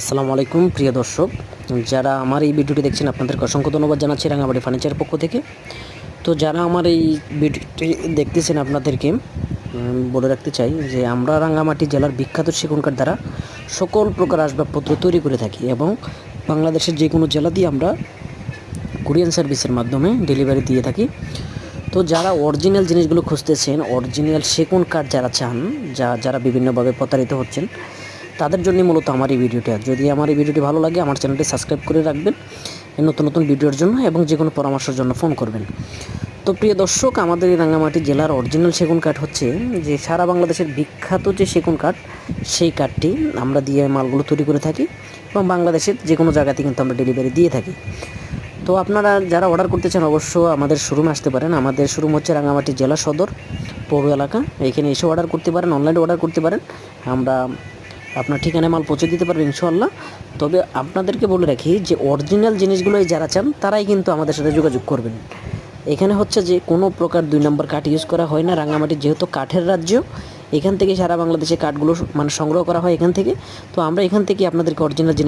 আসসালামু আলাইকুম, প্রিয় দর্শক। যারা আমার এই ভিডিওটি দেখছেন, আপনাদেরকে অসংখ্য ধন্যবাদ জানাচ্ছি রাঙামাটি ফার্নিচারের পক্ষ থেকে। তো যারা আমার এই ভিডিওটি দেখতেছেন, আপনাদেরকে বলে রাখতে চাই যে আমরা রাঙামাটি জেলার বিখ্যাত সেগুন কাঠ দ্বারা সকল প্রকার আসবাবপত্র তৈরি করে থাকি এবং বাংলাদেশের যে কোনো জেলা দিয়ে আমরা কুরিয়ান সার্ভিসের মাধ্যমে ডেলিভারি দিয়ে থাকি। তো যারা অরিজিনাল জিনিসগুলো খুঁজতেছেন, অরিজিনাল সেগুন কাঠ যারা চান, যা, যারা বিভিন্নভাবে প্রতারিত হচ্ছেন তাদের জন্য মূলত আমার এই ভিডিওটা। যদি আমার এই ভিডিওটি ভালো লাগে, আমার চ্যানেলটি সাবস্ক্রাইব করে রাখবেন। নতুন নতুন ভিডিওর জন্য এবং যে কোনো পরামর্শের জন্য ফোন করবেন। তো প্রিয় দর্শক, আমাদের এই রাঙ্গামাটি জেলার অরিজিনাল সেগুন কাঠ হচ্ছে যে সারা বাংলাদেশের বিখ্যাত যে সেগুন কাঠ, সেই কাঠটি আমরা দিয়ে মালগুলো তৈরি করে থাকি এবং বাংলাদেশের যে কোনো জায়গাতে কিন্তু আমরা ডেলিভারি দিয়ে থাকি। তো আপনারা যারা অর্ডার করতে চান, অবশ্য আমাদের শোরুমে আসতে পারেন। আমাদের শোরুম হচ্ছে রাঙামাটি জেলা সদর, পৌর এলাকা। এখানে এসে অর্ডার করতে পারেন, অনলাইনে অর্ডার করতে পারেন। আমরা আপনার ঠিকানায় মাল পৌঁছে দিতে পারবে ইনশাল্লাহ তবে আপনাদেরকে বলে রাখি যে অরিজিনাল জিনিসগুলোই যারা চান, তারাই কিন্তু আমাদের সাথে যোগাযোগ করবেন। এখানে হচ্ছে যে কোনো প্রকার দুই নম্বর কাঠ ইউজ করা হয় না। রাঙামাটি যেহেতু কাঠের রাজ্য, এখান থেকে সারা বাংলাদেশে কাঠগুলো মানে সংগ্রহ করা হয় এখান থেকে। তো আমরা এখান থেকে আপনাদেরকে অরিজিনাল জিনিস